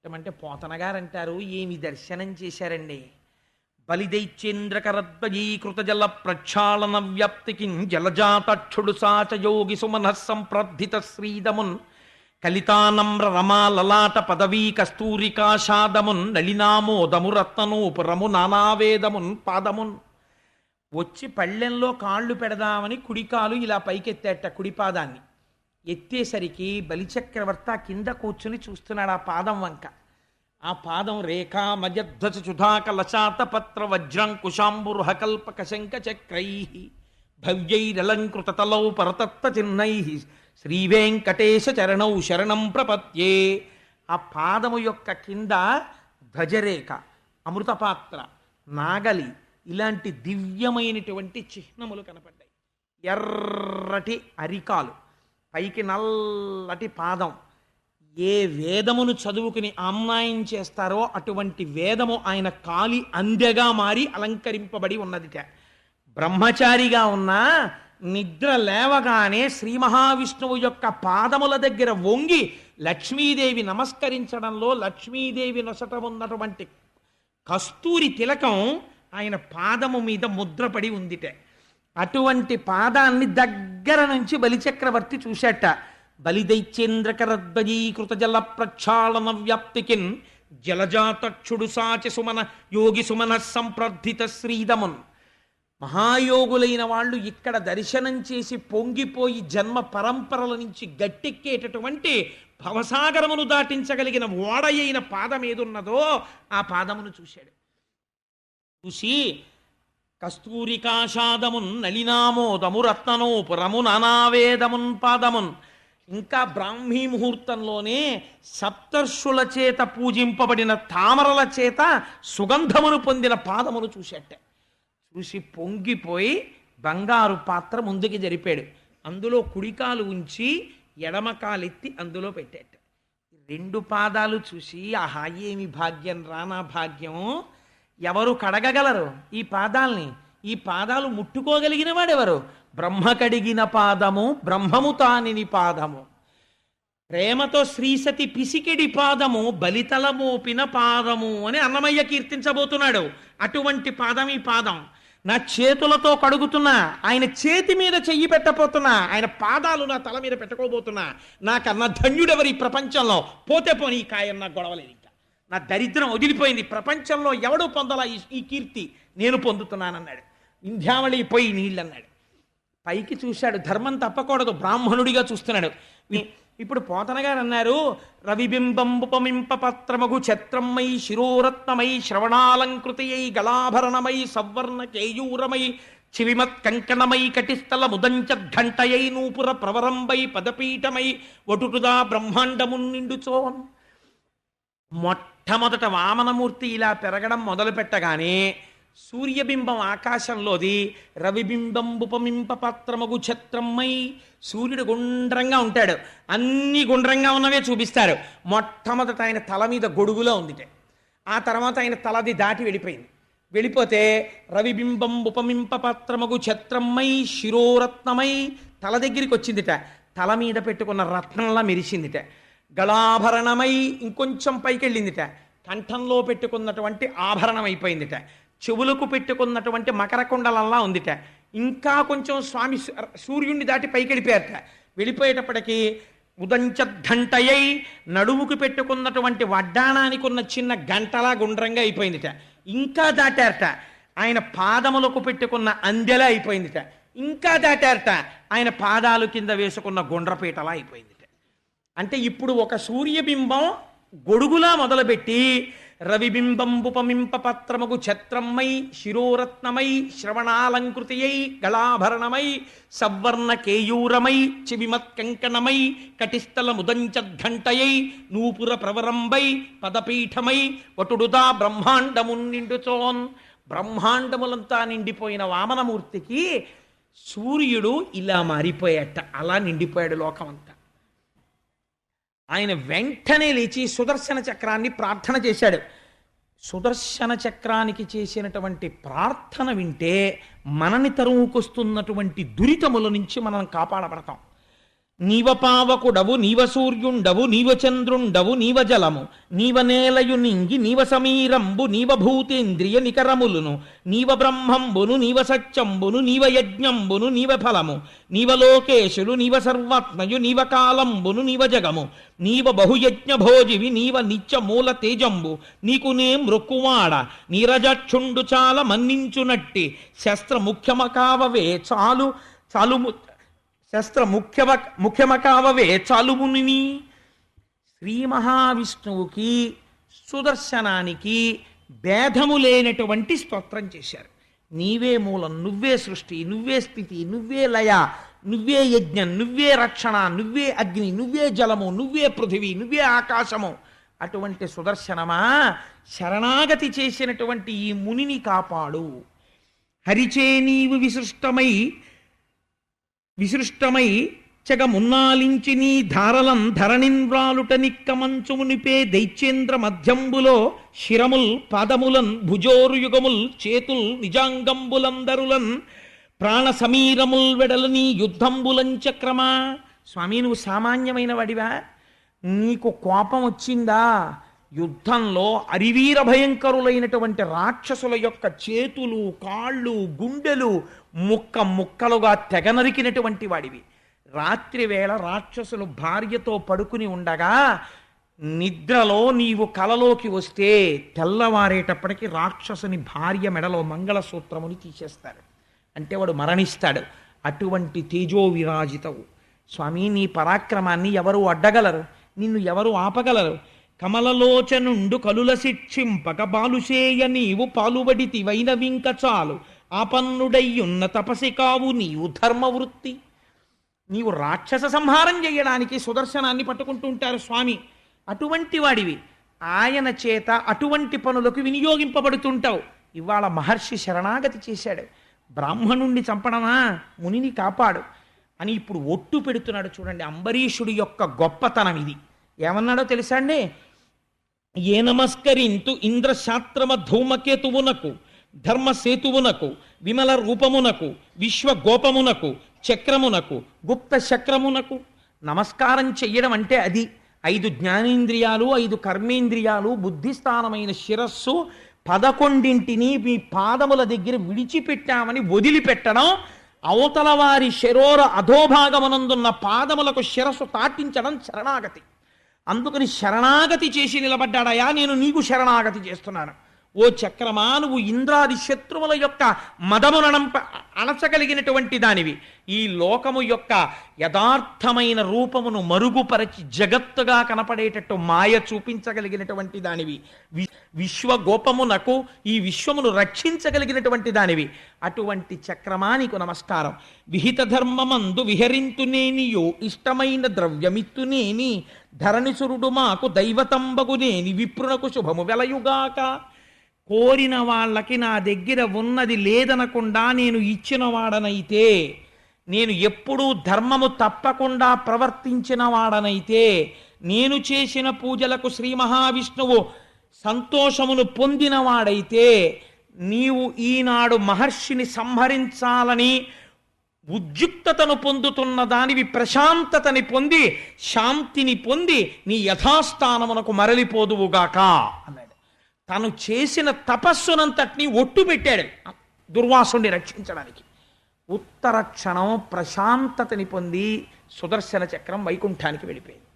పెట్టమంటే పోతనగారు అంటారు ఏమి దర్శనం చేశారండి? బలిదైచ్చేంద్రకరద్వయీకృత జల ప్రక్షాళన వ్యాప్తికి జలజాతక్షుడు సాచ యోగి సుమన సంప్రద్ధిత శ్రీదమున్ కలితానమ్ర రమా లలాట పదవీ కస్తూరికాషాదమున్ నళినామోదము రత్ననూపురము నానావేదమున్ పాదమున్. వచ్చి పళ్ళెంలో కాళ్ళు పెడదామని కుడికాలు ఇలా పైకెత్తేట కుడిపాదాన్ని. ఎత్తేసరికి బలిచక్రవర్త కింద కూర్చుని చూస్తున్నాడు ఆ పాదం వంక. ఆ పాదం రేఖా మజధ్వజ సుధాక లశాత పత్ర వజ్రంకుశాంబురుహ కల్పక శంఖ చక్రై భవ్యైరలంకృత తలౌ పరతత్వ చిహ్నై శ్రీవేంకటేశ చరణౌ శరణం ప్రపత్యే. ఆ పాదము యొక్క కింద ధ్వజరేఖ అమృతపాత్ర నాగలి ఇలాంటి దివ్యమైనటువంటి చిహ్నములు కనపడ్డాయి. ఎర్రటి అరికాలు. పైకి నల్లటి పాదం. ఏ వేదమును చదువుకుని ఆమ్నాయం చేస్తారో అటువంటి వేదము ఆయన కాలి అందెగా మారి అలంకరింపబడి ఉన్నదిట. బ్రహ్మచారిగా ఉన్న నిద్ర లేవగానే శ్రీ మహావిష్ణువు యొక్క పాదముల దగ్గర వంగి లక్ష్మీదేవి నమస్కరించడంలో లక్ష్మీదేవి నొసట ఉన్నటువంటి కస్తూరి తిలకం ఆయన పాదము మీద ముద్రపడి ఉందిట. అటువంటి పాదాన్ని దగ్గర దగ్గర నుంచి బలిచక్రవర్తి చూశాట. బలిదైచ్చేంద్రకరద్వయీకృత జల ప్రక్షాళన వ్యాప్తికిన్ జలజాతక్షుడు సాచి సుమన యోగి సుమన సంప్రద్ధిత శ్రీదమున్ మహాయోగులైన వాళ్ళు ఇక్కడ దర్శనం చేసి పొంగిపోయి జన్మ పరంపరల నుంచి గట్టెక్కేటటువంటి భవసాగరమును దాటించగలిగిన ఓడయైన పాదం ఏదున్నదో ఆ పాదమును చూశాడు. చూసి కస్తూరికాషాదమున్ నలినామోదము రత్ననోపురము నానావేదమున్ పాదమున్. ఇంకా బ్రాహ్మీ ముహూర్తంలోనే సప్తర్షుల చేత పూజింపబడిన తామరల చేత సుగంధమును పొందిన పాదమును చూసేట చూసి పొంగిపోయి బంగారు పాత్ర ముందుకి జరిపాడు. అందులో కుడికాలు ఉంచి ఎడమ కాలెత్తి అందులో పెట్టాట రెండు పాదాలు చూసి ఆహా ఏమి భాగ్యం రానా భాగ్యం ఎవరు కడగగలరు? ఈ పాదాల్ని ఈ పాదాలు ముట్టుకోగలిగిన వాడెవరు? బ్రహ్మ కడిగిన పాదము బ్రహ్మము తానిని పాదము. ప్రేమతో శ్రీసతి పిసికిడి పాదము బలితల మోపిన పాదము అని అన్నమయ్య కీర్తించబోతున్నాడు. అటువంటి పాదం ఈ పాదం. నా చేతులతో కడుగుతున్నా ఆయన చేతి మీద చెయ్యి పెట్టబోతున్నా ఆయన పాదాలు నా తల మీద పెట్టుకోబోతున్నా నాకన్నా ధన్యుడెవరి ప్రపంచంలో? పోతే పోనీ ఈ కాయం గొడవలేదు నా దరిద్రం వదిలిపోయింది. ప్రపంచంలో ఎవడు పొందలా ఈ- కీర్తి? నేను పొందుతున్నానన్నాడు. ఇంధ్యావళి పోయి నీళ్ళన్నాడు. పైకి చూశాడు. ధర్మం తప్పకూడదు. బ్రాహ్మణుడిగా చూస్తున్నాడు. ఇప్పుడు పోతన గారు అన్నారు రవిబింబంబుపమింప పత్రమగు ఛత్రమై శిరోరత్నమై శ్రవణాలంకృతయై గళాభరణమై సవర్ణ కేయూరమై చివిమత్ కంకణమై కటిస్థల ముదంచఘంటయై నూపుర ప్రవరంబై పదపీఠమై వటుటుదా బ్రహ్మాండమున్నిండుచోన్. నిండుచోన్ మొట్టమొదట వామనమూర్తి ఇలా పెరగడం మొదలు పెట్టగానే సూర్యబింబం ఆకాశంలోది రవిబింబంబుపమింప పత్రమగు ఛత్రమ్మై సూర్యుడు గుండ్రంగా ఉంటాడు. అన్ని గుండ్రంగా ఉన్నవే చూపిస్తారు. మొట్టమొదట ఆయన తల మీద గొడుగులో ఉందిటే. ఆ తర్వాత ఆయన తలది దాటి వెళ్ళిపోయింది. వెళ్ళిపోతే రవిబింబం ఉపమింప పత్రమగు ఛత్రమ్మై శిరోరత్నమై తల దగ్గరికి వచ్చిందిట. తల మీద పెట్టుకున్న రత్నంలా మెరిసిందిట. గళాభరణమై ఇంకొంచెం పైకి వెళ్ళిందిట కంఠంలో పెట్టుకున్నటువంటి ఆభరణం అయిపోయిందిట. చెవులకు పెట్టుకున్నటువంటి మకరకుండలల్లా ఉందిట. ఇంకా కొంచెం స్వామి సూర్యుణ్ణి సూర్యుడిని దాటి పైకి వెళ్ళిపోయారట వెళ్ళిపోయేటప్పటికీ ఉదంచఘంటయై నడుముకు పెట్టుకున్నటువంటి వడ్డాణానికి ఉన్న చిన్న గంటలా గుండ్రంగా అయిపోయిందిట. ఇంకా దాటారట. ఆయన పాదములకు పెట్టుకున్న అందెలా అయిపోయిందిట. ఇంకా దాటారట. ఆయన పాదాలు కింద వేసుకున్న గుండ్రపీటలా అయిపోయింది. అంటే ఇప్పుడు ఒక సూర్యబింబం గొడుగులా మొదలుపెట్టి రవిబింబంబుపమింప పత్రముగు ఛత్రమ్మై శిరోరత్నమై శ్రవణాలంకృతియై గళాభరణమై సవర్ణ కేయూరమై చివిమత్ కంకణమై కటిస్థల ముదంచద్ఘంటయై నూపుర ప్రవరంబై పదపీఠమై వటుడుదా బ్రహ్మాండమున్ నిండుచోన్ బ్రహ్మాండములంతా నిండిపోయిన వామనమూర్తికి సూర్యుడు ఇలా మారిపోయాట. అలా నిండిపోయాడు లోకమంతా. ఆయన వెంటనే లేచి సుదర్శన చక్రాన్ని ప్రార్థన చేశాడు. సుదర్శన చక్రానికి చేసినటువంటి ప్రార్థన వింటే మనని తరువుకొస్తున్నటువంటి దురితముల నుంచి మనం కాపాడబడతాం. నీవ పావకుడవు నీవ సూర్యుండవు నీవ చంద్రుండవు నీవ జలము నీవ నేలయు నింగి నీవ సమీరంబు నీవ భూతేంద్రియ నికరములును. నీవ బ్రహ్మంబును నీవ సత్యంబును నీవ యజ్ఞంబును నీవ ఫలము నీవ లోకేశులు నీవ సర్వాత్మయు నీవ కాలంబును నీవ జగము నీవ బహుయజ్ఞ భోజివి నీవ నిత్య మూల తేజంబు నీకు నే మృక్కువాడ నీరజక్షుండు చాలా మన్నించునట్టి. శస్త్ర ముఖ్యమకావవే చాలు చాలు శస్త్ర ముఖ్యమ ముఖ్యమకావవే చాలుముని శ్రీ మహావిష్ణువుకి సుదర్శనానికి భేదము లేనటువంటి స్తోత్రం చేశారు. నీవే మూలం నువ్వే సృష్టి నువ్వే స్థితి నువ్వే లయ నువ్వే యజ్ఞం నువ్వే రక్షణ నువ్వే అగ్ని నువ్వే జలము నువ్వే పృథివీ నువ్వే ఆకాశము. అటువంటి సుదర్శనమా శరణాగతి చేసినటువంటి ఈ మునిని కాపాడు. హరిచే నీవు విసృష్టమై విసృష్టమై చెగమున్నాలించి నీ ధారలం ధరణిన్వ్రాలుట నిక్కమంచుమునిపే దైత్యేంద్ర మధ్యంబులో శిరముల్ పాదములన్ భుజోరుయుగముల్ చేతుల్ నిజాంగంబులందరులన్ ప్రాణ సమీరముల్ వెడలని యుద్ధంబులం చక్రమా స్వామి నువ్వు సామాన్యమైన వాడివా? నీకు కోపం వచ్చిందా? యుద్ధంలో అరివీర భయంకరులైనటువంటి రాక్షసుల యొక్క చేతులు కాళ్ళు గుండెలు ముక్క ముక్కలుగా తెగనరికినటువంటి వాడివి. రాత్రి వేళ రాక్షసులు భార్యతో పడుకుని ఉండగా నిద్రలో నీవు కలలోకి వస్తే తెల్లవారేటప్పటికి రాక్షసుని భార్య మెడలో మంగళసూత్రముని తీసేస్తారు. అంటే వాడు మరణిస్తాడు. అటువంటి తేజో విరాజితవు స్వామి నీ పరాక్రమాన్ని ఎవరు అడ్డగలరు? నిన్ను ఎవరు ఆపగలరు? కమలలోచనుండు కలుల శిక్షింపక బాలుసేయ నీవు పాలుబడితి వైనవింక చాలు. ఆపన్నుడయ్యున్న తపసి కావు నీవు ధర్మవృత్తి. నీవు రాక్షస సంహారం చేయడానికి సుదర్శనాన్ని పట్టుకుంటూ ఉంటారు స్వామి. అటువంటి వాడివి. ఆయన చేత అటువంటి పనులకు వినియోగింపబడుతుంటావు. ఇవాళ మహర్షి శరణాగతి చేశాడు. బ్రాహ్మణుణ్ణి చంపడమా? మునిని కాపాడు. అని ఇప్పుడు ఒట్టు పెడుతున్నాడు చూడండి అంబరీషుడి యొక్క గొప్పతనం ఇది ఏమన్నాడో తెలుసా అండి ఏ నమస్కరింతు ఇంద్రశాస్త్రమ ధూమకేతువునకు ధర్మసేతువునకు విమల రూపమునకు విశ్వగోపమునకు చక్రమునకు గుప్త చక్రమునకు? నమస్కారం చెయ్యడం అంటే అది. ఐదు జ్ఞానేంద్రియాలు ఐదు కర్మేంద్రియాలు బుద్ధిస్థానమైన శిరస్సు పదకొండింటిని మీ పాదముల దగ్గర విడిచిపెట్టామని వదిలిపెట్టడం అవతల వారి శరోర అధోభాగమనందున్న పాదములకు శిరస్సు తాటించడం శరణాగతి. అందుకని శరణాగతి చేసి నిలబడ్డాడయా నేను నీకు శరణాగతి చేస్తున్నాను. ఓ చక్రమా నువ్వు ఇంద్రాది శత్రువుల యొక్క మదమునంప అణచగలిగినటువంటి దానివి. ఈ లోకము యొక్క యథార్థమైన రూపమును మరుగుపరచి జగత్తుగా కనపడేటట్టు మాయ చూపించగలిగినటువంటి దానివి. వి విశ్వగోపమునకు ఈ విశ్వమును రక్షించగలిగినటువంటి దానివి. అటువంటి చక్రమానికు నమస్కారం. విహిత ధర్మమందు విహరింతునేనియో ఇష్టమైన ద్రవ్యమిత్తునేని ధరణిసురుడు మాకు దైవతంబగునేని విప్రునకు శుభము వెలయుగాక. కోరిన వాళ్ళకి నా దగ్గర ఉన్నది లేదనకుండా నేను ఇచ్చిన వాడనైతే నేను ఎప్పుడూ ధర్మము తప్పకుండా ప్రవర్తించిన వాడనైతే నేను చేసిన పూజలకు శ్రీ మహావిష్ణువు సంతోషమును పొందినవాడైతే నీవు ఈనాడు మహర్షిని సంహరించాలని ఉద్యుక్తతను పొందుతున్న దానివి ప్రశాంతతని పొంది శాంతిని పొంది నీ యథాస్థానమునకు మరలిపోదువుగాక. అన్నాడు తను చేసిన తపస్సునంతటిని ఒట్టు పెట్టాడు దుర్వాసుని రక్షించడానికి. ఉత్తర క్షణం ప్రశాంతతని పొంది సుదర్శన చక్రం వైకుంఠానికి వెళ్ళిపోయింది.